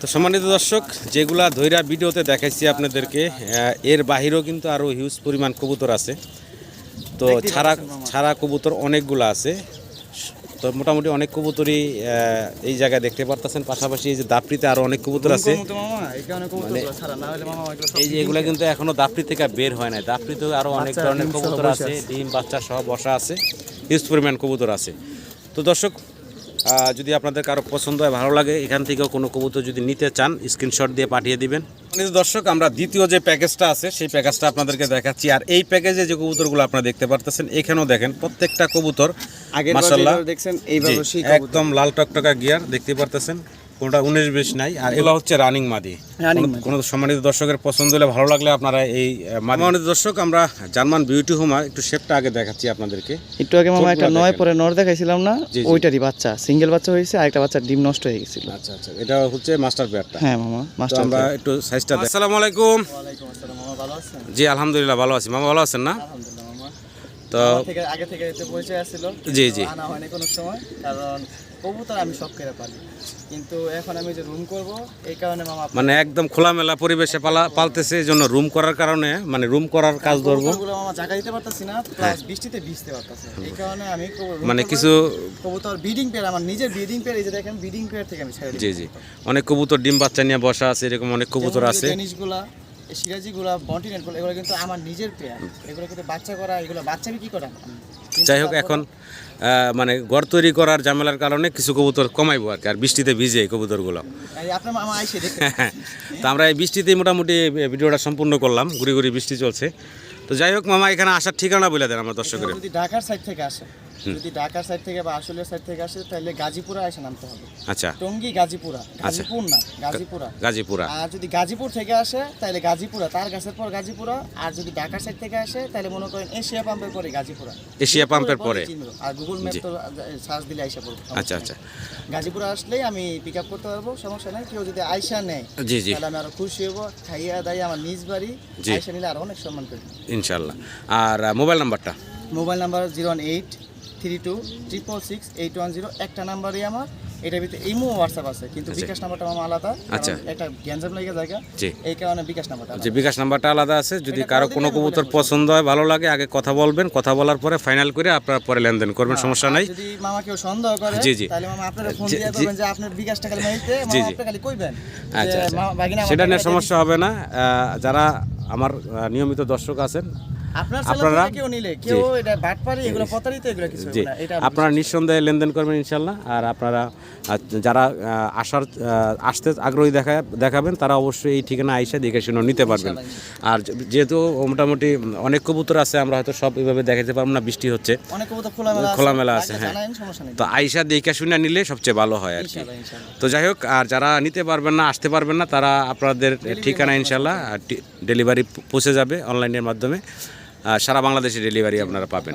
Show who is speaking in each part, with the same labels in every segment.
Speaker 1: তো সম্মানিত দর্শক যেগুলা ধৈরা ভিডিওতে দেখাইছি আপনাদেরকে এর বাহিরেও কিন্তু আরও হিউজ পরিমাণ কবুতর আছে। তো ছাড়া ছাড়া কবুতর অনেকগুলো আছে। তো মোটামুটি অনেক কবুতরই এই জায়গায় দেখতে পারতেছেন। পাশাপাশি এই যে দাপড়িতে আরও অনেক কবুতর আছে।
Speaker 2: এই না সব
Speaker 1: এই যে এগুলা কিন্তু এখনও দাপড়ি থেকে বের হয় নাই। দাপড়িতেও আরও অনেক ধরনের কবুতর আছে। ডিম বাচ্চা সহ বসা আছে। হিউজ পরিমাণ কবুতর আছে। তো দর্শক যদি আপনাদের কারও পছন্দ হয় ভালো লাগে এখান থেকেও কোনো কবুতর যদি নিতে চান স্ক্রিনশট দিয়ে পাঠিয়ে দিবেন। দর্শক আমরা দ্বিতীয় যে প্যাকেজটা আছে সেই প্যাকেজটা আপনাদেরকে দেখাচ্ছি। আর এই প্যাকেজে যে কবুতরগুলো আপনারা দেখতে পারতেছেন এখানেও দেখেন প্রত্যেকটা কবুতর আগে
Speaker 2: মাসাল্লাহ দেখছেন
Speaker 1: একদম লাল টকটকা গিয়ার দেখতে পারতেছেন। কোনটা উনিশ বিশ নাই আর এগুলো হচ্ছে রানিং মাদি। কোনো- সম্মানিত দর্শকের পছন্দ হলে ভালো লাগলে আপনারা এই সম্মানিত দর্শক আমরা জার্মান বিউটি হোমা একটু শেপটা আগে দেখাচ্ছি আপনাদেরকে।
Speaker 2: একটু আগে মামা একটা নয় পরে নর দেখাইছিলাম না। ওইটারই বাচ্চা সিঙ্গেল বাচ্চা হয়েছে আর একটা বাচ্চা ডিম নষ্ট হয়ে গেছিল।
Speaker 1: আচ্ছা আচ্ছা এটা হচ্ছে মাস্টার পেয়ারটা
Speaker 2: হ্যাঁ মামা মাস্টার
Speaker 1: আমরা একটু সাইজটা আসসালামু আলাইকুম।
Speaker 2: ওয়ালাইকুম আসসালাম মামা ভালো আছেন?
Speaker 1: জি আলহামদুলিল্লাহ ভালো আছি। মামা ভালো আছেন না? তো
Speaker 2: আগে থেকে পরিচয় আসছিল
Speaker 1: জি, জি।
Speaker 2: আনা হয়নি কোনো সময় কারণ কবুতর আমি সব কেড়ে পালি। কিন্তু এখন আমি যে রুম করব এই কারণে মামা
Speaker 1: মানে একদম খোলামেলা পরিবেশে পালা পালতেছে এই জন্য রুম করার কারণে মানে রুম করার কাজ ধরবো।
Speaker 2: মামা জায়গা দিতে পারতাছি না প্লাস বৃষ্টিতে ভিজতে পারতাছে এই কারণে আমি
Speaker 1: মানে কিছু
Speaker 2: কবুতর ব্রিডিং পেয়ার আমার নিজের ব্রিডিং পেয়ার এই যে দেখেন ব্রিডিং পেয়ার থেকে আমি ছেড়ে
Speaker 1: জি জি। অনেক কবুতর ডিম বাচ্চা নিয়ে বসা আছে এরকম অনেক কবুতর আছে।
Speaker 2: জিনিসগুলা সিরাজিগুলা বন্টিনেটগুলো এগুলো কিন্তু আমার নিজের পেয়ার এগুলো কিন্তু বাচ্চা করা এগুলো বাচ্চা বিক্রি করা
Speaker 1: যাই হোক এখন মানে ঘর তৈরি করার ঝামেলার কারণে কিছু কবুতর কমাইবো আর কি আর বৃষ্টিতে ভিজে এই কবুতরগুলো।
Speaker 2: আইসে দেখতে।
Speaker 1: তো আমরা এই বৃষ্টিতেই মোটামুটি ভিডিওটা সম্পূর্ণ করলাম ঘুরি ঘুরি বৃষ্টি চলছে। তো যাই হোক মামা এখানে আসার ঠিকানা বলে দেন আমার দর্শকের।
Speaker 2: ঢাকার সাইড থেকে আসে। যদি ঢাকার সাইড থেকে বা আশুলিয়ার সাইড থেকে আসে তাহলে গাজীপুরে এসে নামতে হবে।
Speaker 1: আচ্ছা।
Speaker 2: টঙ্গী গাজীপুরা। গাজীপুর না গাজীপুরা।
Speaker 1: গাজীপুরা।
Speaker 2: আর যদি গাজীপুর থেকে আসে তাহলে গাজীপুরা তার গাছের পর গাজীপুরা। আর যদি ঢাকার সাইড থেকে আসে তাহলে মনে করেন এশিয়া পাম্পের পরে গাজীপুরা।
Speaker 1: এশিয়া পাম্পের পরে
Speaker 2: আর গুগল ম্যাপ তো সার্চ দিলে আইসা পড়বে।
Speaker 1: আচ্ছা আচ্ছা।
Speaker 2: গাজীপুরে আসলেই আমি পিক আপ করতে পারব সমস্যা নাই। কেউ যদি আইসা নেয়
Speaker 1: জি জি।
Speaker 2: তাহলে আমি আরও খুশি হব। খাইয়া দাইয়া আমার নিজ বাড়ি। আইসা নিলে আরও অনেক সম্মান করব।
Speaker 1: ইনশাল্লাহ আর মোবাইল নাম্বারটা?
Speaker 2: Mobile number zero one eight three two triple six eight one zero একটা নাম্বারই আমার এটার ভিতরে ইমো হোয়াটসঅ্যাপ আছে কিন্তু
Speaker 1: আচ্ছা।
Speaker 2: বিকাশ নাম্বারটা আমার আলাদা
Speaker 1: আচ্ছা।
Speaker 2: একটা গ্যাঞ্জাম লেগে জায়গা এই কারণে বিকাশ নাম্বারটা
Speaker 1: যে বিকাশ নাম্বারটা আলাদা আছে যদি
Speaker 2: কারও
Speaker 1: কোনো কবুতর পছন্দ হয় ভালো লাগে আগে কথা বলবেন কথা বলার পরে ফাইনাল করে আপনারা পরে লেনদেন করবেন সমস্যা নাই
Speaker 2: যদি মামা কেউ সন্দেহ করে
Speaker 1: জি, জি।
Speaker 2: তাহলে মামা আপনারা ফোন দিয়ে
Speaker 1: জি।
Speaker 2: যে আপনার বিকাশটা খালি মাইতে মামা। আপনি খালি কইবেন
Speaker 1: আচ্ছা আচ্ছা সেটা নিয়ে সমস্যা হবে না যারা আমার নিয়মিত দর্শক আছেন
Speaker 2: আপনার
Speaker 1: জি। নিঃসন্দেহে লেনদেন করবেন ইনশাল্লাহ আর আপনারা যারা আসার আসতে আগ্রহী দেখা দেখাবেন তারা অবশ্যই এই ঠিকানা আইসা দেখে শুনে নিতে পারবেন। আর যেহেতু মোটামুটি অনেক কবুতর আছে আমরা হয়তো সব এভাবে দেখাতে পারব না বৃষ্টি হচ্ছে।
Speaker 2: খোলামেলা আছে
Speaker 1: হ্যাঁ। তো আইসা দেখে শুনে নিলে সবচেয়ে ভালো হয় আর কি। তো যাই হোক আর যারা নিতে পারবেন না আসতে পারবেন না তারা আপনাদের ঠিকানা ইনশাল্লাহ ডেলিভারি পৌঁছে যাবে অনলাইনের মাধ্যমে। সারা বাংলাদেশে ডেলিভারি আপনারা পাবেন।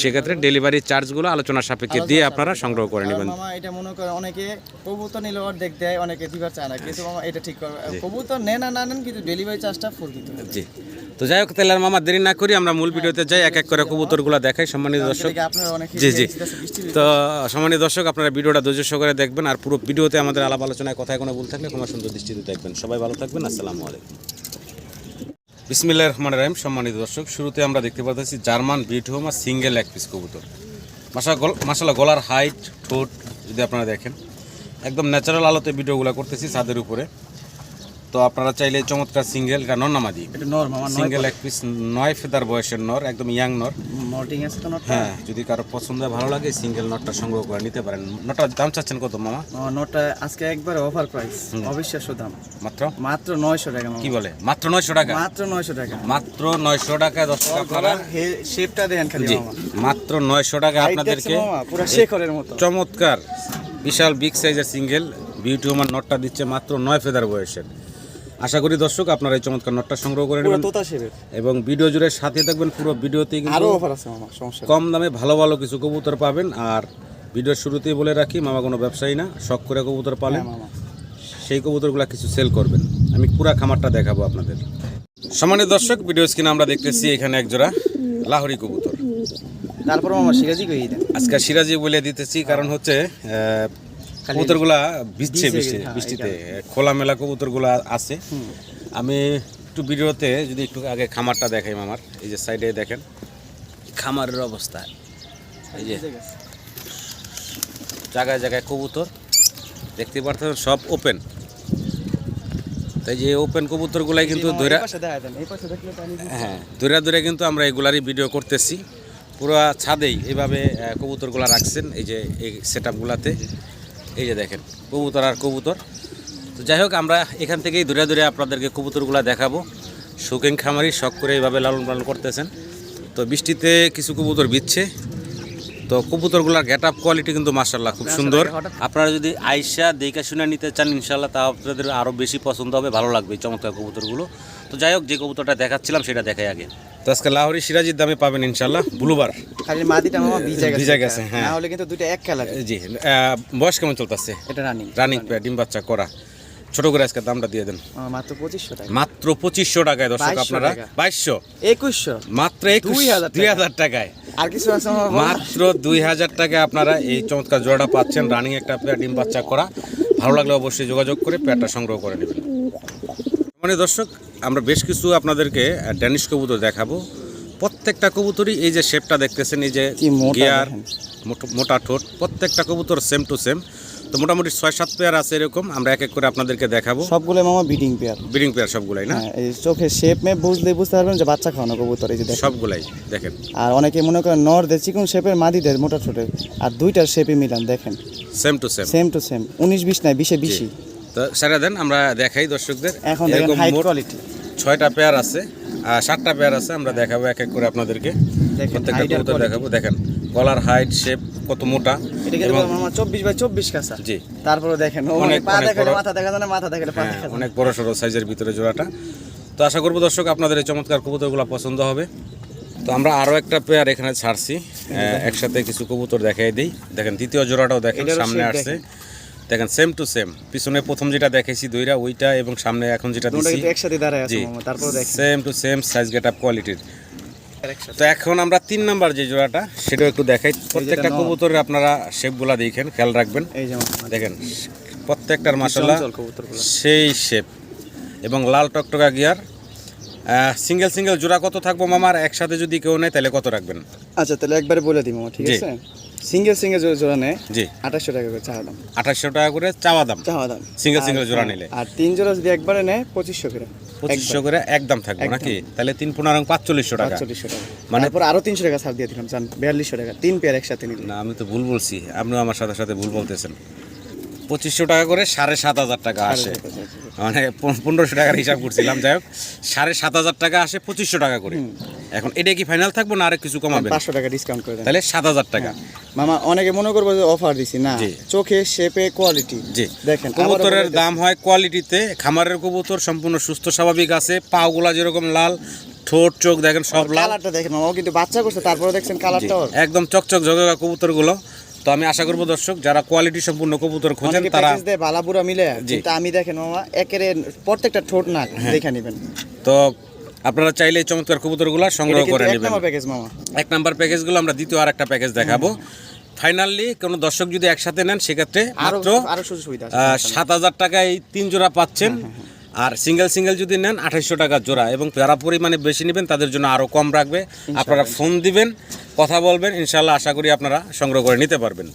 Speaker 1: সেক্ষেত্রে ডেলিভারি চার্জগুলো আলোচনার সাপেক্ষে দিয়ে আপনারা সংগ্রহ করে নেবেন।
Speaker 2: এটা মনে করে অনেকে কবুতর নিলে অর্ধেক দেয় অনেকে দিবার চায় না। কিন্তু মামা এটা ঠিক করে কবুতর নেন না না নেন কিন্তু ডেলিভারি চার্জটা ফুল দিতে
Speaker 1: জি। তো যাই হোক তাহলে আর মামা দেরি না করি আমরা মূল ভিডিওতে যাই এক এক করে কবুতরগুলো দেখাই সম্মানিত দর্শক। জি জি। তো সম্মানিত দর্শক আপনারা ভিডিওটা ধৈর্য সহকারে দেখবেন আর পুরো ভিডিওতে আমাদের আলাপ আলোচনায় কথায় কোনো ভুল থাকলে ক্ষমা সুন্দর দৃষ্টিতে দেখবেন। সবাই ভালো থাকবেন আসসালামু আলাইকুম। বিসমিল্লাহ রহমান রাহিম, সম্মানিত দর্শক, শুরুতে আমরা দেখতে পাচ্ছি জার্মান বিউটিহোমা সিঙ্গেল এক পিস কবুতর। মাসা মাসালা গলার হাইট ঠোঁট যদি আপনারা দেখেন, একদম ন্যাচারাল আলোতে ভিডিওগুলো করতেছি ছাদের উপরে। তো আপনারা চাইলে চমৎকার সিঙ্গেল নর
Speaker 2: মামা নয়
Speaker 1: সিঙ্গেল এক পিস নয় ফেদার বয়সের নর একদম ইয়াং নর। হ্যাঁ যদি কারও পছন্দ ভালো লাগে সিঙ্গেল নটটা সংগ্রহ করে নিতে পারেন। নটটার দাম চাচ্ছেন কত মামা?
Speaker 2: নটটা আজকে একবারে অফার প্রাইস অবিশ্বাস্য দাম।
Speaker 1: মাত্র?
Speaker 2: মাত্র নয়শো টাকা
Speaker 1: কি বলে? মাত্র নয়শো টাকা?
Speaker 2: মাত্র নয়শো টাকা।
Speaker 1: মাত্র নয়শো টাকা দশ টাকা আপনারা
Speaker 2: শেপটা দেখেন খালি
Speaker 1: মাত্র নয়শো টাকা আপনাদেরকে
Speaker 2: পুরো শেখরের মতো।
Speaker 1: চমৎকার বিশাল বিগ সাইজের সিঙ্গেল বিউটি ওমান নটটা দিচ্ছে মাত্র নয় ফেদার বয়সের। আশা করি দর্শক আপনারা এই চমৎকার নটটা সংগ্রহ করে নেবেন। এবং ভিডিও জুড়ে সাথে থাকবেন পুরো ভিডিওতে কিন্তু। কম দামে ভালো ভালো কিছু কবুতর পাবেন। আর ভিডিওর শুরুতেই বলে রাখি মামা কোনো ব্যবসায়ী না শখ করে কবুতর পালেন।
Speaker 2: হ্যাঁ
Speaker 1: সেই কবুতরগুলো কিছু সেল করবেন। আমি পুরা খামারটা দেখাবো আপনাদের। সম্মানিত দর্শক ভিডিও স্ক্রিনে আমরা দেখতেছি এখানে এক জোড়া লাহরি কবুতর।
Speaker 2: তারপর মামা সিরাজি কই
Speaker 1: আজকে সিরাজি বলে দিতেছি কারণ হচ্ছে কবুতরগুলা বিচ্ছে
Speaker 2: ভিজে
Speaker 1: বৃষ্টি
Speaker 2: হ্যাঁ,
Speaker 1: বৃষ্টিতে। খোলামেলা কবুতরগুলা আছে। আমি একটু ভিডিওতে যদি একটু আগে খামারটা দেখাই আমার এই যে সাইডে দেখেন। খামারের অবস্থা। এই যে। জায়গায় জায়গায় কবুতর দেখতে পারতেন সব ওপেন। তাই যে ওপেন কবুতরগুলাই কিন্তু ধরে। হ্যাঁ ধরে ধরে কিন্তু আমরা এগুলারই ভিডিও করতেছি। পুরো ছাদেই এভাবে কবুতরগুলা রাখছেন এই যে এই সেট আপগুলাতে এই যে দেখেন কবুতর আর কবুতর। তো যাই হোক আমরা এখান থেকেই দূরে দূরে আপনাদেরকে কবুতরগুলা দেখাবো। শৌখিন খামারি শখ করে এইভাবে লালন পালন করতেছেন। তো বৃষ্টিতে কিছু কবুতর বিচ্ছে। তো কবুতরগুলোর গেট আপ কোয়ালিটি কিন্তু মার্শাল্লাহ খুব সুন্দর। আপনারা যদি আইসা দেখে শুনে নিতে চান ইনশাল্লাহ তা আপনাদের আরও বেশি পছন্দ হবে ভালো লাগবে এই চমৎকার কবুতরগুলো। তো যাই হোক যে কবুতরটা দেখাচ্ছিলাম সেটা দেখাই আগে। তো আজকে লাহোরি সিরাজির দামে পাবেন ইনশাল্লাহ ব্লুবার
Speaker 2: খালি মাদিটা মামা ভিজে গেছে।
Speaker 1: ভিজে গেছে, হ্যাঁ।
Speaker 2: হলে কিন্তু দুইটা এক কালার
Speaker 1: জি বয়স কেমন চলতেছে?
Speaker 2: এটা রানিং
Speaker 1: রানিং ডিম বাচ্চা করা ছোট করে আজকে দামটা দিয়ে দেন।
Speaker 2: মাত্র পঁচিশশো টাকা।
Speaker 1: মাত্র পঁচিশশো টাকায় দর্শক আপনারা বাইশশো।
Speaker 2: একুশশো।
Speaker 1: মাত্র একুশ
Speaker 2: 2000
Speaker 1: দুই হাজার টাকায়।
Speaker 2: আর কিছু আছে
Speaker 1: মাত্র দুই হাজার টাকায় আপনারা এই চমৎকার জোড়াটা পাচ্ছেন। রানিং একটা পেয়ার ডিম বাচ্চা করা ভালো লাগলে অবশ্যই যোগাযোগ করে পেয়ারটা সংগ্রহ করে নেবেন। মানে দর্শক আমরা বেশ কিছু আপনাদেরকে ড্যানিশ কবুতর দেখাবো। প্রত্যেকটা কবুতরই এই যে শেপটা দেখতেছেন এই যে গিয়ার মোট- ঠোঁট প্রত্যেকটা কবুতর সেম টু সেম তো মোটামুটি ছয় সাত পেয়ার আছে এরকম আমরা এক এক করে আপনাদেরকে দেখাবো।
Speaker 2: সবগুলো মামা বিডিং পেয়ার
Speaker 1: ব্রিডিং পেয়ার সবগুলাই না?
Speaker 2: এই চোখের শেপ মে বুঝলে বুঝতে পারবেন যে বাচ্চা খাওয়ানো কবুতর এই যে
Speaker 1: সবগুলাই দেখেন।
Speaker 2: আর অনেকে মনে করেন নরদের চিকন শেপের মাদিদের মোটা ছোটের আর দুইটার শেপে মিলান দেখেন।
Speaker 1: Same to same
Speaker 2: same to same উনিশ বিশ নয় বিশে বিশি
Speaker 1: তো সেটা দেন আমরা দেখাই দর্শকদের।
Speaker 2: এখন
Speaker 1: এরকম
Speaker 2: কোয়ালিটি
Speaker 1: ছয়টা পেয়ার আছে আর সাতটা পেয়ার আছে আমরা দেখাবো এক এক করে আপনাদেরকে। প্রত্যেকটা কবুতর দেখাবো। দেখেন গলার হাইট শেপ কত মোটা এবং
Speaker 2: চব্বিশ বাই চব্বিশ কাঁচা
Speaker 1: জি।
Speaker 2: তারপরে দেখেন
Speaker 1: অনেক-
Speaker 2: মানে। মাথা দেখা যায় মাথা দেখালে
Speaker 1: হ্যাঁ,
Speaker 2: দেখা
Speaker 1: অনেক বড় সড়ো সাইজের ভিতরে জোড়াটা। তো আশা করব দর্শক আপনাদের এই চমৎকার কবুতরগুলো পছন্দ হবে। তো আমরা আরও একটা পেয়ার এখানে ছাড়ছি। একসাথে কিছু কবুতর দেখাই দিই। দেখেন দ্বিতীয় জোড়াটাও দেখেন সামনে আসছে। দেখেন সেম টু সেম পিছনে প্রথম যেটা দেখেছি দুইটা ওইটা এবং সামনে এখন যেটা দিছি।
Speaker 2: একসাথে দাঁড়ায় আছে তারপরে দেখেন।
Speaker 1: Same to same size get up কোয়ালিটির তো এখন আমরা তিন নাম্বার যে জোড়াটা সেটাও একটু দেখাই। প্রত্যেকটা। কবুতরের আপনারা শেপগুলা দেখেন খেয়াল রাখবেন। দেখেন প্রত্যেকটার মাসাল্লাহ সেই শেপ এবং লাল টকটকা গিয়ার সিঙ্গেল সিঙ্গেল জোড়া কত থাকব মামার? একসাথে যদি কেউ নেয় তাহলে কত রাখবেন?
Speaker 2: আচ্ছা তাহলে একবারে বলে দিই মামা ঠিক আছে? সিঙ্গেল সিঙ্গেল জোড়া নেয়।
Speaker 1: জি।
Speaker 2: আঠাশশো টাকা করে চাওয়া দাম।
Speaker 1: আঠাশশো টাকা করে চাওয়া দাম।
Speaker 2: চাওয়া দাম। আর-
Speaker 1: single জোড়া নিলে।
Speaker 2: আর তিন জোড়া যদি একবারে নেয় পঁচিশশো করে।
Speaker 1: পঁচিশশো করে একদম থাকবে নাকি? তাহলে তিন পনেরো পাঁচচল্লিশশো টাকা।
Speaker 2: পাঁচচল্লিশশো টাকা।
Speaker 1: মানে-
Speaker 2: তারপর আরও তিনশো টাকা ছাড় দিয়ে দিলাম জান বিয়াল্লিশশো টাকা। তিন পেয়ার একসাথে নিলে।
Speaker 1: না আমি তো ভুল বলছি। আপনিও আমার সাথে সাথে ভুল বলতেছেন। পঁচিশশো টাকা করে সাড়ে সাত হাজার টাকা আসে। মানে পনেরোশো টাকার হিসাব করছিলাম যাই হোক সাড়ে সাত হাজার টাকা আসে পঁচিশশো টাকা করে। এখন এটা কি ফাইনাল থাকব না আরেক কিছু কমাবে
Speaker 2: পাঁচশো টাকা ডিসকাউন্ট করে
Speaker 1: তাহলে সাত হাজার টাকা।
Speaker 2: মামা অনেকে মনে করব যে অফার দিছি না। চোখে শেপে কোয়ালিটি
Speaker 1: জি।
Speaker 2: দেখেন
Speaker 1: কবুতরের দাম হয় কোয়ালিটিতে খামারের কবুতর সম্পূর্ণ সুস্থ স্বাভাবিক আছে পাগুলা যেরকম লাল ঠোঁট চোখ দেখেন সব লাল।
Speaker 2: কালারটা দেখেন মামা কিন্তু বাচ্চা করছে তারপরে দেখছেন কালারটা
Speaker 1: একদম চকচক জগা কবুতরগুলো। তো আমি আশা করব দর্শক যারা কোয়ালিটি সম্পূর্ণ কবুতর খোঁজেন তারা
Speaker 2: বালাপুরা মিলে।
Speaker 1: হ্যাঁ।
Speaker 2: কিন্তু আমি দেখেন মামা একেরে প্রত্যেকটা ঠোঁট নাক দেখে নেবেন।
Speaker 1: তো আপনারা চাইলে এই চমৎকার কবুতরগুলো সংগ্রহ করে
Speaker 2: এক
Speaker 1: নেবেন। এক নাম্বার প্যাকেজগুলো আমরা দ্বিতীয় আর একটা প্যাকেজ দেখাবো ফাইনালি কোনো দর্শক যদি একসাথে নেন সেক্ষেত্রে
Speaker 2: আরও
Speaker 1: মাত্র
Speaker 2: সুযোগ সুবিধা
Speaker 1: সাত হাজার টাকায় তিন জোড়া পাচ্ছেন। আর সিঙ্গেল সিঙ্গেল যদি নেন আঠাইশশো টাকা জোড়া। এবং যারা পরিমাণে বেশি নেবেন তাদের জন্য আরও কম রাখবে। আপনারা ফোন দিবেন। কথা বলবেন ইনশাল্লাহ আশা করি আপনারা সংগ্রহ করে নিতে পারবেন।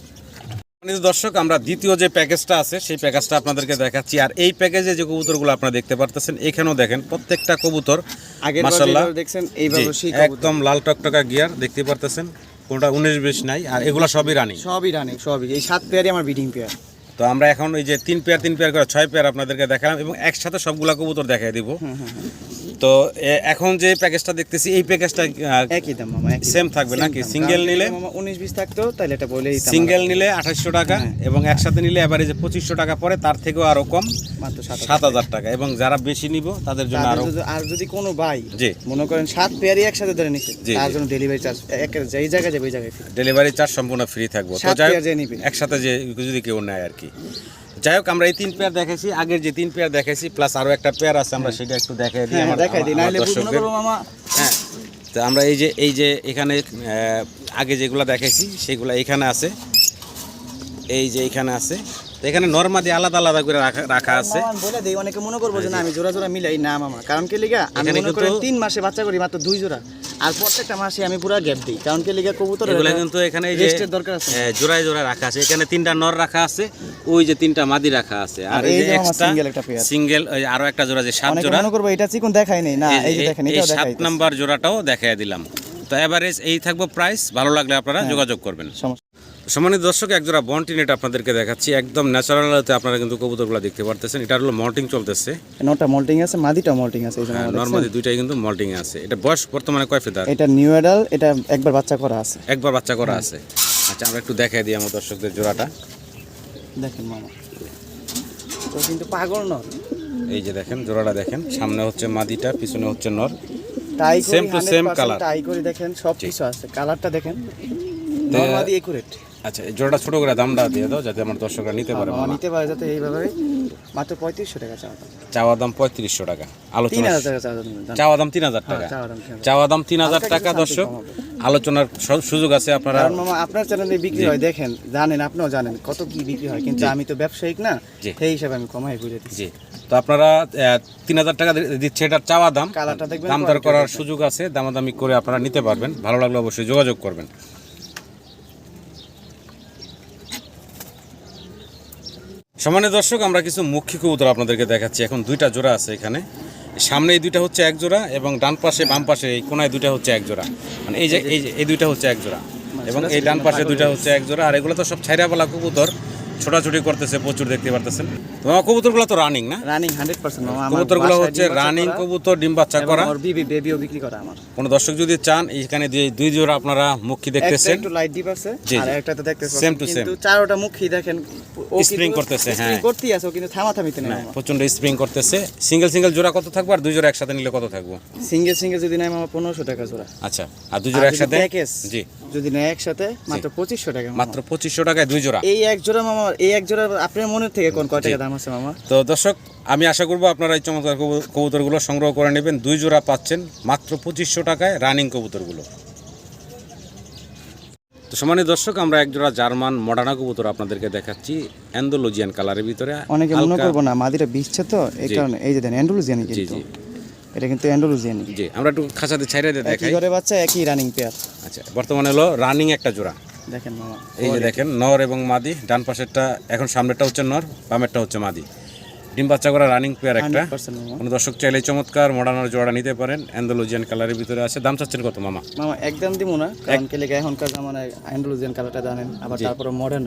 Speaker 1: সম্মানিত দর্শক আমরা দ্বিতীয় যে প্যাকেজটা আছে সেই প্যাকেজটা আপনাদেরকে দেখাচ্ছি। আর এই প্যাকেজে যে কবুতরগুলো আপনারা দেখতে পারতেছেন এখানেও দেখেন প্রত্যেকটা কবুতর মাশাআল্লাহ।
Speaker 2: দেখছেন
Speaker 1: একদম লাল টকটকা গিয়ার দেখতে পারতেছেন? কোনটা উনিশ বিশ নাই আর এগুলো সবই রানিং।
Speaker 2: সবই রানিং সবই। এই সাত পেয়ারই আমার বিডিং পেয়ার
Speaker 1: তো আমরা এখন এই যে তিন পেয়ার তিন পেয়ার করে ছয় পেয়ার আপনাদেরকে দেখালাম এবং একসাথে সবগুলা কবুতর দেখাই দিব। তো এখন যে প্যাকেজটা দেখতেছি এই প্যাকেজটা
Speaker 2: একই দাম মামা
Speaker 1: সেম থাকবে নাকি? সিঙ্গেল নিলে?
Speaker 2: মামা উনিশ বিশ থাকতো তাহলে এটা বলে
Speaker 1: সিঙ্গেল নিলে আঠাশশো টাকা এবং একসাথে নিলে এবারে যে পঁচিশশো টাকা পরে তার থেকেও আরও কম
Speaker 2: মাত্র সাত
Speaker 1: সাত হাজার টাকা। এবং যারা বেশি নিব তাদের জন্য
Speaker 2: আরও
Speaker 1: আর
Speaker 2: যদি কোনো ভাই
Speaker 1: জি।
Speaker 2: মনে করেন সাত পেয়ারই একসাথে ধরে নিছে তার জন্য ডেলিভারি চার্জ এক যেই জায়গায় যাবে ওই জায়গায়
Speaker 1: ডেলিভারি চার্জ সম্পূর্ণ ফ্রি থাকব। তো যাই। একসাথে যে যদি কেউ নেয় আর কি। যাই হোক আমরা এই তিন পেয়ার দেখেছি আগের যে তিন পেয়ার দেখেছি প্লাস আরও একটা পেয়ার আছে আমরা সেটা একটু দেখাই দিই
Speaker 2: হ্যাঁ
Speaker 1: আমার
Speaker 2: দিই
Speaker 1: আমার দর্শকদের। হ্যাঁ তো আমরা এই যে এই যে এখানে আগে যেগুলো দেখেছি সেগুলো এখানে আছে। এই যে এখানে আছে। তো এখানে নর্মাদি আলাদা আলাদা করে রাখা রাখা আছে।
Speaker 2: বলে দেই অনেকে মনে করব যে না আমি জোড়া জোড়া মিলাই না মামা। কারণ কি লিগা আমি মনে করি তিন মাসে বাচ্চা করি মাত্র দুই জোড়া। আর প্রত্যেকটা মাসে আমি পুরো গ্যাপ দিই। কারণ কি লিগা কবুতর
Speaker 1: এগুলা কিন্তু এখানে এই যে
Speaker 2: রেস্টের দরকার আছে।
Speaker 1: জোড়ায় জোড়ায় রাখা আছে। এখানে তিনটা নর রাখা আছে ওই যে তিনটা মাদি রাখা আছে। আর এই যে এক্সট্রা
Speaker 2: single একটা pair।
Speaker 1: সিঙ্গেল আরও একটা জোড়া যে সাত জোড়া।
Speaker 2: মনে করব এটা চিকন দেখাই নেই। না এই যে দেখেন এটাও
Speaker 1: সাত
Speaker 2: দেখাই
Speaker 1: নাম্বার জোড়াটাও দেখাই দিলাম। তো এভারেজ এই থাকবে প্রাইস ভালো লাগলে আপনারা
Speaker 2: হ্যাঁ।
Speaker 1: যোগাযোগ করবেন। সম্মানিত দর্শক এক জোড়া বন্টিনেট আপনাদেরকে দেখাচ্ছি। একদম ন্যাচারালতে আপনারা কিন্তু কবুতরগুলো দেখতে পারতেছেন। এটা হলো মল্টিং চলতেছে।
Speaker 2: নটা মল্টিং আছে মাদিটা মল্টিং আছে এই যে মামা দেখছেন?
Speaker 1: নর্মালি দুইটাই কিন্তু মল্টিং আছে। এটা বয়স বর্তমানে কয় ফেদার?
Speaker 2: এটা নিউ এডাল এটা একবার বাচ্চা করা আছে।
Speaker 1: একবার বাচ্চা করা আছে। আচ্ছা আমরা একটু দেখাই দিই আমার দর্শকদের জোড়াটা।
Speaker 2: দেখেন মামা। তো কিন্তু পাগল নর।
Speaker 1: এই যে দেখেন জোড়াটা দেখেন। সামনে হচ্ছে মাদিটা পিছনে হচ্ছে নর।
Speaker 2: টাই
Speaker 1: Same to same colour।
Speaker 2: টাই করে দেখেন সব কিছু আছে। কালারটা দেখেন। নরমাদি একুরেট
Speaker 1: আচ্ছা জোড়াটা ছোট করে দামটা দিয়ে দাও যাতে আমার দর্শকরা নিতে পারে
Speaker 2: মামা। নিতে পারে যাতে এইভাবে মাত্র পঁয়ত্রিশশো টাকা চাওয়া দাম।
Speaker 1: চাওয়া দাম পঁয়ত্রিশশো টাকা।
Speaker 2: তিন
Speaker 1: আলোচনা
Speaker 2: হাজার টাকা চাওয়া দাম
Speaker 1: চাওয়া দাম তিন হাজার টাকা।
Speaker 2: হ্যাঁ, চাওয়া দাম 3000
Speaker 1: চাওয়া দাম তিন হাজার টাকা
Speaker 2: কিছু
Speaker 1: দর্শক। আলোচনার সু- সুযোগ আছে আপনারা
Speaker 2: কারণ মামা আপনার চ্যানেলে বিক্রি হয় দেখেন জানেন আপনিও জানেন কত কি বিক্রি হয় কিন্তু আমি তো ব্যবসায়িক না
Speaker 1: জি।
Speaker 2: সেই হিসাবে আমি কমাই বুঝে দিচ্ছি।
Speaker 1: জি। তো আপনারা তিন হাজার টাকা দি- দিচ্ছে এটার চাওয়া দাম।
Speaker 2: কালারটা দেখবেন,
Speaker 1: দাম দর
Speaker 2: quality
Speaker 1: করার
Speaker 2: দেখবেন।
Speaker 1: সুযোগ আছে দামাদামি করে আপনারা নিতে পারবেন। ভালো লাগলে অবশ্যই যোগাযোগ করবেন। সমানের দর্শক, আমরা কিছু মুখ্য কবুতর আপনাদেরকে দেখাচ্ছি। এখন দুইটা জোড়া আছে এখানে। সামনে এই দুইটা হচ্ছে এক জোড়া এবং ডান পাশে, বাম পাশে এই কোনায় দুইটা হচ্ছে এক জোড়া। মানে এই যে এই যে, এই দুইটা হচ্ছে এক জোড়া। এবং এই ডান পাশে দুইটা হচ্ছে এক জোড়া। আর এগুলো তো সব ছাইরাপালা কবুতর। ছোটাছুটি করতেছে প্রচুর দেখতে পারতেছেন। তোমার কবুতরগুলো তো রানিং না?
Speaker 2: রানিং হান্ড্রেড পার্সেন্ট আমার
Speaker 1: কবুতরগুলো হচ্ছে রানিং কবুতর ডিম বাচ্চা করা।
Speaker 2: বেবিও বিক্রি করা আমার।
Speaker 1: কোনো দর্শক যদি চান এইখানে দুই- দুই জোড়া আপনারা মুখী দেখতেছেন।
Speaker 2: একটু লাইট ডিপ আছে আর
Speaker 1: জি।
Speaker 2: একটা তো দেখতে
Speaker 1: Same to
Speaker 2: কিন্তু চারোটা মুখী দেখেন
Speaker 1: Spring করতেছে, হ্যাঁ।
Speaker 2: স্প্রিং করতেই আছে কিন্তু থামা থামিতে মামা।
Speaker 1: প্রচণ্ড স্প্রিং করতেছে। সিঙ্গেল সিঙ্গেল জোড়া কত থাকবে আর দুই জোড়া একসাথে নিলে কত থাকব?
Speaker 2: সিঙ্গেল সিঙ্গেল যদি নেয় মামা পনেরোশো টাকা জোড়া।
Speaker 1: আচ্ছা আর দুই জোড়া একসাথে? জি।
Speaker 2: যদি নেয় একসাথে মাত্র পঁচিশশো টাকা
Speaker 1: মাত্র পঁচিশশো টাকায় দুই জোড়া।
Speaker 2: এই এক জোড়া মামা এই এক জোড়া আপনার মনের থেকে কোন কয় টাকা দাম আছে মামা?
Speaker 1: তো দর্শক আমি আশা করব আপনারা এই চমৎকার কবুতরগুলো সংগ্রহ করে নেবেন। দুই জোড়া পাচ্ছেন মাত্র পঁচিশশো টাকায় রানিং কবুতরগুলো। তো সমানে দর্শক আমরা এক জোড়া জার্মান মডার্না কবুতর আপনাদেরকে দেখাচ্ছি অ্যান্ডোলজিয়ান কালারের ভিতরে
Speaker 2: অনেকে মনে করব না মাদিরা বিচ্ছে তো এই। কারণে এই যে দেন অ্যান্ডালুজিয়ানি
Speaker 1: জি জি।
Speaker 2: এটা কিন্তু অ্যান্ডালুজিয়ানি।
Speaker 1: জি আমরা একটু খাঁচাতে ছাইরে দিয়ে
Speaker 2: একই ঘরে বাচ্চা একই রানিং পেয়ার
Speaker 1: আচ্ছা বর্তমানে হলো রানিং একটা জোড়া।
Speaker 2: দেখেন মামা
Speaker 1: এই যে দেখেন নর এবং মাদি ডান পাশেরটা এখন সামনেরটা হচ্ছে নর বামেরটা হচ্ছে মাদি। ডিম বাচ্চা করা রানিং পেয়ার একটা। কোনো দর্শক চাইলে চমৎকার মডার্নার জোড়া নিতে পারেন। অ্যান্ডোলজিয়ান কালারের ভিতরে আছে। দাম চাচ্ছেন কত মামা?
Speaker 2: মামা একদম দিব না কারণ কে লেগে এখনকার জামানায় অ্যান্ডালুজিয়ান কালারটা জানেন আবার তারপরে মডার্ন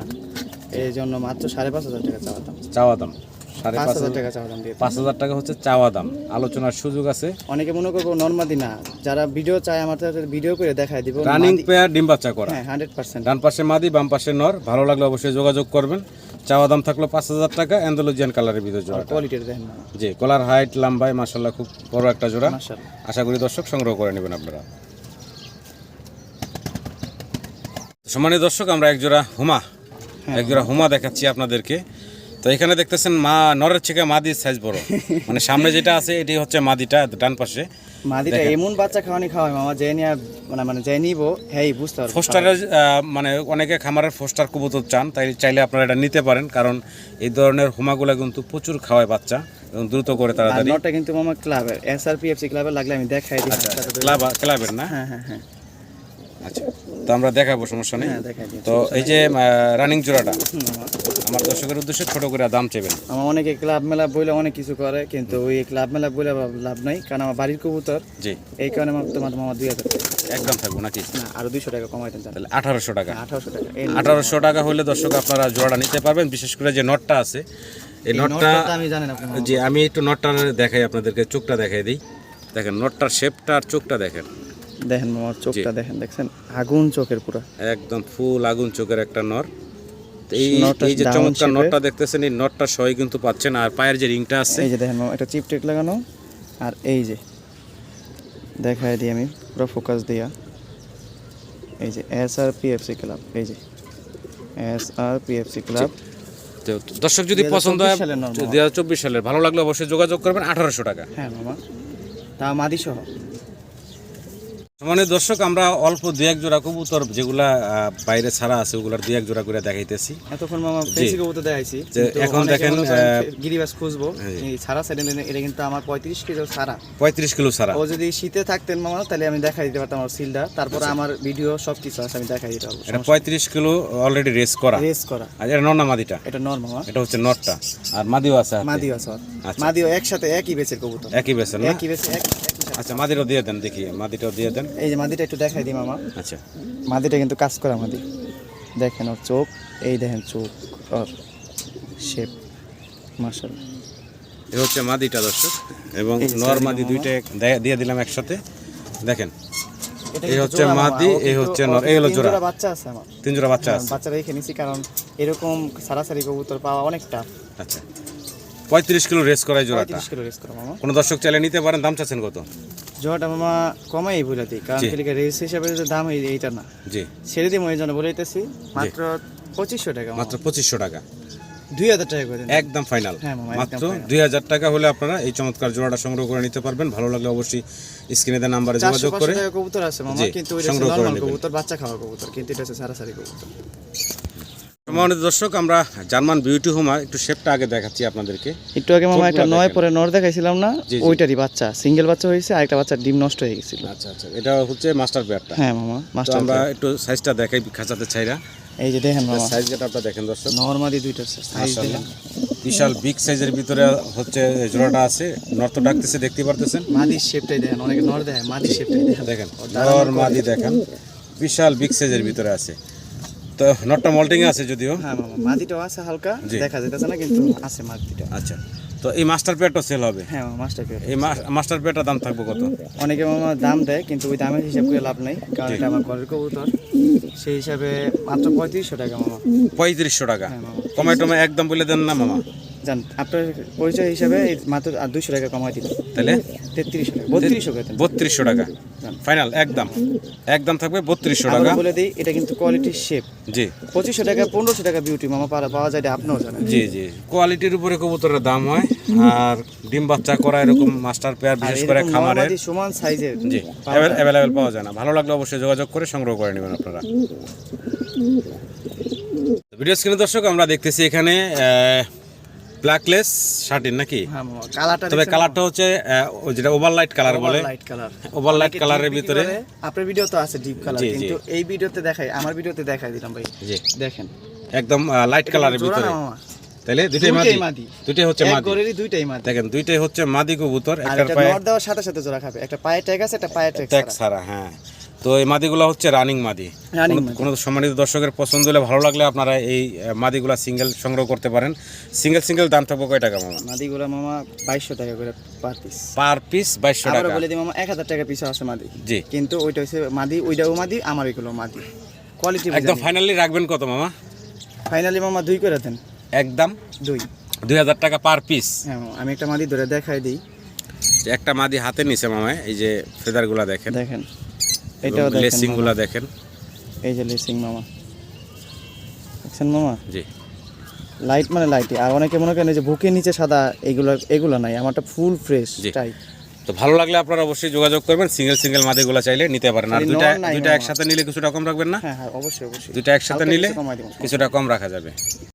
Speaker 2: এই জন্য মাত্র সাড়ে পাঁচ হাজার টাকা চাওয়া দাম।
Speaker 1: চাওয়া দাম। সাড়ে
Speaker 2: পাঁচ হাজার টাকা চাওয়া দাম দিয়ে
Speaker 1: পাঁচ হাজার টাকা হচ্ছে চাওয়া দাম। আলোচনার সুযোগ আছে।
Speaker 2: অনেকে মনে করব নর্মাদি না। যারা ভিডিও চায় আমার ভিডিও করে দেখায় দিব।
Speaker 1: রানিং পেয়ার ডিম বাচ্চা করা।
Speaker 2: হ্যাঁ হান্ড্রেড পার্সেন্ট
Speaker 1: ডান পাশে মাদি বাম পাশে নর। ভালো লাগলে অবশ্যই যোগাযোগ করবেন। চাওয়া দাম থাকল পাঁচ হাজার টাকা। অ্যান্ডোলজিয়ান কালারের ভিতরে জোড়া
Speaker 2: কোয়ালিটির দেখেন।
Speaker 1: জি কলার হাইট লাম্বাই মাসাল্লাহ খুব বড় একটা জোড়া। আশা করি দর্শক সংগ্রহ করে নেবেন আপনারা। সম্মানীয় দর্শক আমরা একজোড়া হুমা। একজোড়া হুমা দেখাচ্ছি আপনাদেরকে। তো এখানে দেখতেছেন মা নরের থেকে মাদির সাইজ বড়। মানে সামনে যেটা আছে এটি হচ্ছে মাদিটা ডান পাশে।
Speaker 2: মাদিটা এমন বাচ্চা খাওয়ানি খাওয়ায় মামা যে নিয়ে মানে মানে যে নিবো হ্যাঁ বুঝতে পারব।
Speaker 1: ফোস্টারের মানে অনেকে খামারের ফোস্টার কবুতর চান তাই চাইলে আপনারা এটা নিতে পারেন কারণ এই ধরনের হুমাগুলা কিন্তু প্রচুর খাওয়ায় বাচ্চা এবং দ্রুত করে তাড়াতাড়ি।
Speaker 2: নটটা কিন্তু মামা ক্লাবের এসআরপিএফসি ক্লাবের লাগলে আমি দেখাই দিই।
Speaker 1: ক্লাব ক্লাবের না?
Speaker 2: হ্যাঁ হ্যাঁ হ্যাঁ।
Speaker 1: আচ্ছা তো আমরা দেখাবো সমস্যা নেই।
Speaker 2: হ্যাঁ
Speaker 1: তো এই যে রানিং জোড়াটা আমার দর্শকের উদ্দেশ্যে ছোট করে দাম চেবেন।
Speaker 2: আমার অনেকে ক্লাব মেলা বইলে অনেক কিছু করে কিন্তু ওই ক্লাব মেলা বইলে লাভ নাই কারণ আমার বাড়ির কবুতর
Speaker 1: জি।
Speaker 2: এই কারণে আমার তোমার মামা দুই হাজার
Speaker 1: একদম থাকব নাকি?
Speaker 2: আরও দুইশো টাকা কমাইতেন জানেন
Speaker 1: তাহলে আঠারোশো টাকা।
Speaker 2: আঠারোশো টাকা
Speaker 1: আঠারোশো টাকা হলে দর্শক আপনারা জোড়াটা নিতে পারবেন বিশেষ করে যে নটটা আছে। এই নটটা
Speaker 2: আমি জানেন।
Speaker 1: যে আমি একটু নটটা দেখাই আপনাদেরকে চোখটা দেখাই দিই। দেখেন নটটার শেপটা আর চোখটা দেখেন।
Speaker 2: দেখেন মামার চোখটা দেখেন দেখছেন? আগুন চোখের পুরো।
Speaker 1: একদম ফুল আগুন চোখের একটা নর। এই যে চমৎকার নটটা দেখতেছেন এই নটটা সবাই কিন্তু পাচ্ছেন। আর পায়ের যে রিংটা আছে।
Speaker 2: এই যে দেখেন একটা চিপ লাগানো। আর এই যে দিই আমি পুরো ফোকাস দিয়া। এই যে এস আর পিএফসি ক্লাব এই যে এস আর পিএফসি ক্লাব
Speaker 1: তো দর্শক যদি পছন্দ হয়
Speaker 2: নর
Speaker 1: হাজার চব্বিশ সালের ভালো লাগলে অবশ্যই যোগাযোগ করবেন আঠারোশো টাকা।
Speaker 2: হ্যাঁ মামা। তা মাদি সহ
Speaker 1: মানে দর্শক আমরা অল্প দু এক জোড়া কবুতর যেগুলা বাইরে ছাড়া আছে ওগুলার দু এক জোড়া করে দেখাইতেছি।
Speaker 2: এতক্ষণ মামা ফেন্সি কবুতর দেখাইছি
Speaker 1: এখন দেখেন,
Speaker 2: গিরিবাস খুঁজবো। এই ছাড়া সাইডে এটা কিন্তু আমার পঁয়ত্রিশ কেজি ছাড়া।
Speaker 1: পঁয়ত্রিশ কিলো ছাড়া।
Speaker 2: ও যদি শীতে থাকতেন মামা তাহলে আমি দেখাই দিতে পারতাম আমার সিলটা। তারপরে আমার ভিডিও সব কিছু আছে আমি দেখাই দিতে পারব
Speaker 1: এটা পঁয়ত্রিশ কিলো অলরেডি রেস করা।
Speaker 2: রেস করা।
Speaker 1: আর এটা নর না মাদিটা?
Speaker 2: এটা নর মামা।
Speaker 1: এটা হচ্ছে নটটা আর মাদিও আছে
Speaker 2: মাদিও আছে
Speaker 1: আচ্ছা।
Speaker 2: মাদিও একসাথে একই বেচের কবুতর।
Speaker 1: একই বেছেন না?
Speaker 2: একই বেচে এক- একই সাথে।
Speaker 1: আচ্ছা মাদিরও দিয়ে দেন দেখি মাদিটাও দিয়ে দেন।
Speaker 2: এই যে মাদিটা একটু দেখাই দিই মামা।
Speaker 1: আচ্ছা।
Speaker 2: মাদিটা কিন্তু কাজ করা মাদি। দেখেন ওর চোখ এই দেখেন চোখ ওর শেপ মার্শাল
Speaker 1: এ হচ্ছে মাদিটা দর্শক এবং নর মাদি দুইটা দিয়ে দিলাম একসাথে। দেখেন এই হচ্ছে মাদি, এই হচ্ছে নর। এই হলো জোড়া।
Speaker 2: বাচ্চা আছে আমার।
Speaker 1: তিন জোড়া বাচ্চা
Speaker 2: হ্যাঁ,
Speaker 1: আছে।
Speaker 2: বাচ্চা রেখে নিছি কারণ এরকম সারাসারি কবুতর পাওয়া অনেকটা।
Speaker 1: আচ্ছা। পঁয়ত্রিশ কিলো রেস করাই জোড়াটা।
Speaker 2: পঁয়ত্রিশ কিলো রেস করা মামা।
Speaker 1: কোনো দর্শক চাইলে নিতে পারেন দাম চাচ্ছেন কত?
Speaker 2: জোড়াটা মামা কমাই বলে দিই কারণ। ফিলিকে রেস হিসাবে যে দাম এই- এইটা না।
Speaker 1: জি।
Speaker 2: ছেড়ে দিই এই জন্য বলে দিতেছি মাত্র পঁচিশশো টাকা
Speaker 1: মাত্র পঁচিশশো টাকা।
Speaker 2: দুই হাজার টাকা করে দিন।
Speaker 1: একদম ফাইনাল
Speaker 2: হ্যাঁ মামা,
Speaker 1: মাত্র। দুই হাজার টাকা হলে আপনারা এই চমৎকার জোড়াটা সংগ্রহ করে নিতে পারবেন। ভালো লাগলে অবশ্যই স্ক্রিনে দেওয়া নাম্বারে যোগাযোগ করে
Speaker 2: কবুতর আছে মামা কিন্তু ওইটা
Speaker 1: সংগ্রহ করে
Speaker 2: কবুতর বাচ্চা খাওয়া কবুতর কিন্তু এটা হচ্ছে সারাসারি কবুতর।
Speaker 1: সম্মানিত দর্শক আমরা জার্মান বিউটি একটু শেপটা আগে দেখাচ্ছি আপনাদেরকে।
Speaker 2: একটু আগে মামা একটা নয় পরে নর দেখাইছিলাম না। ওইটারই বাচ্চা সিঙ্গেল বাচ্চা হয়েছে আরেকটা বাচ্চা ডিম নষ্ট হয়ে গেছিল।
Speaker 1: আচ্ছা আচ্ছা এটা হচ্ছে মাস্টার পেয়ারটা
Speaker 2: হ্যাঁ মামা মাস্টার
Speaker 1: আমরা একটু সাইজটা দেখাই খাঁচাতে চাইরা
Speaker 2: এই যে দেখেন মামা।
Speaker 1: সাইজ যেটা আপনারা দেখেন দর্শক।
Speaker 2: নর্মালি দুইটা সাইজ
Speaker 1: মাশাআল্লাহ। বিশাল বিগ সাইজের ভিতরে হচ্ছে জোড়াটা আছে। নর্ত ডাকতেছে দেখতে পারতেছেন?
Speaker 2: মাদির শেপটাই দেখেন অনেকে নর দেখেন মাদির শেপটাই দেখেন।
Speaker 1: নর মাদি দেখেন। বিশাল বিগ সাইজের ভিতরে আছে। তো নটটা মল্টিং আছে যদিও।
Speaker 2: হ্যাঁ মামা মাদিটাও আছে হালকা দেখা যাইতেছে না কিন্তু আছে মাটিটা।
Speaker 1: আচ্ছা তো এই মাস্টার প্লেটটা সেল হবে?
Speaker 2: হ্যাঁ মাস্টার প্লেট
Speaker 1: এই মাস্টার পেয়ারটার দাম থাকবে কত?
Speaker 2: অনেকে মামা দাম দেয় কিন্তু ওই দামের হিসাব করে লাভ নাই কারণ এটা আমার ঘরের কবুতর। সেই হিসাবে মাত্র পঁয়ত্রিশশো টাকা মামা।
Speaker 1: পঁয়ত্রিশশো টাকা।
Speaker 2: হ্যাঁ মামা।
Speaker 1: কমাই টমাই একদম বলে দেন না মামা।
Speaker 2: জান আপনার পরিচয় হিসাবে মাত্র আর দুইশো টাকা কমাই দিল
Speaker 1: তাহলে?
Speaker 2: তেত্রিশশো টাকা বত্রিশশো টাকা
Speaker 1: বত্রিশশো টাকা। ফাইনাল একদম। একদম থাকবে বত্রিশশো টাকা।
Speaker 2: বলে দিই এটা কিন্তু কোয়ালিটির শেপ
Speaker 1: জি।
Speaker 2: পঁচিশশো টাকা পনেরোশো টাকা বিউটি মামা পাওয়া পাওয়া যায় আপনিও জানেন।
Speaker 1: জি জি। কোয়ালিটির উপরে কবুতরের দাম হয়। আর ডিম বাচ্চা করা এরকম মাস্টার পেয়ার বিশেষ করে
Speaker 2: নর্মালি সমান সাইজের
Speaker 1: জি।
Speaker 2: পাওয়া যায়।
Speaker 1: অ্যাভেলেবেল পাওয়া যায় না। ভালো লাগলে অবশ্যই যোগাযোগ করে সংগ্রহ করে নেবেন আপনারা। ভিডিও স্ক্রিনে দর্শক আমরা দেখতেছি এখানে ব্ল্যাকলেস শার্টিন নাকি?
Speaker 2: হ্যাঁ
Speaker 1: তবে কালারটা হচ্ছে যেটা কালার বলে। কালারের ভিতরে।
Speaker 2: আপনার ভিডিও তো আছে ডিপ কালার। কিন্তু এই ভিডিওতে দেখাই আমার ভিডিওতে দেখাই দিলাম ভাই।
Speaker 1: জি।
Speaker 2: দেখেন।
Speaker 1: একদম লাইট কালারের ভিতরে। তাহলে দুইটাই মাদি।
Speaker 2: দুইটাই
Speaker 1: হচ্ছে মাদি।
Speaker 2: গরেরই দুইটাই মাদি।
Speaker 1: দেখেন দুইটাই হচ্ছে মাদি কবুতর
Speaker 2: এটা
Speaker 1: পায়ে
Speaker 2: নর দেওয়ার সাথে সাথে জোড়া খাবে। একটা পায়ে ট্যাগ আছে একটা পায়ে ট্যাগ
Speaker 1: ছাড়া হ্যাঁ। তো এই মাদিগুলো হচ্ছে রানিং মাদি। কোনো- সম্মানিত দর্শকের পছন্দ হলে ভালো লাগলে আপনারা এই মাদিগুলা সিঙ্গেল সংগ্রহ করতে পারেন। সিঙ্গেল সিঙ্গেল দাম থাকবে কয় টাকা মামা?
Speaker 2: মাদিগুলো মামা বাইশশো টাকা করে পার পিস
Speaker 1: পার পিস বাইশশো টাকা।
Speaker 2: বলে দিই মামা এক হাজার টাকা পিছু আছে মাদি।
Speaker 1: জি।
Speaker 2: কিন্তু ওইটা হচ্ছে মাদি ওইটাও মাদি আমার ওইগুলো মাদি। কোয়ালিটি
Speaker 1: একদম ফাইনালি রাখবেন কত মামা?
Speaker 2: ফাইনালি মামা দুই করে দেন।
Speaker 1: একদম?
Speaker 2: দুই।
Speaker 1: দুই হাজার টাকা পার পিস
Speaker 2: হ্যাঁ আমি একটা মাদি ধরে দেখাই দিই।
Speaker 1: একটা মাদি হাতে নিছে মামা এই যে ফেদারগুলা দেখেন।
Speaker 2: দেখেন। এটাও দেখেন
Speaker 1: লেসিংগুলা দেখেন।
Speaker 2: এই যে লেসিং মামা। দেখছেন মামা?
Speaker 1: জি।
Speaker 2: লাইট মানে লাইটই। আর অনেকে মনে করেন যে বুকের নিচে সাদা এগুলো এগুলো নাই। আমারটা ফুল ফ্রেশ
Speaker 1: জি।
Speaker 2: টাইপ
Speaker 1: তো ভালো লাগলে আপনারা অবশ্যই যোগাযোগ করবেন। সিঙ্গেল সিঙ্গেল মাদিগুলা চাইলে নিতে পারেন। আর দুইটা দুইটা একসাথে নিলে কিছুটা কম রাখবেন না?
Speaker 2: হ্যাঁ হ্যাঁ অবশ্যই অবশ্যই।
Speaker 1: দুইটা একসাথে নিলে কিছুটা কম রাখা যাবে।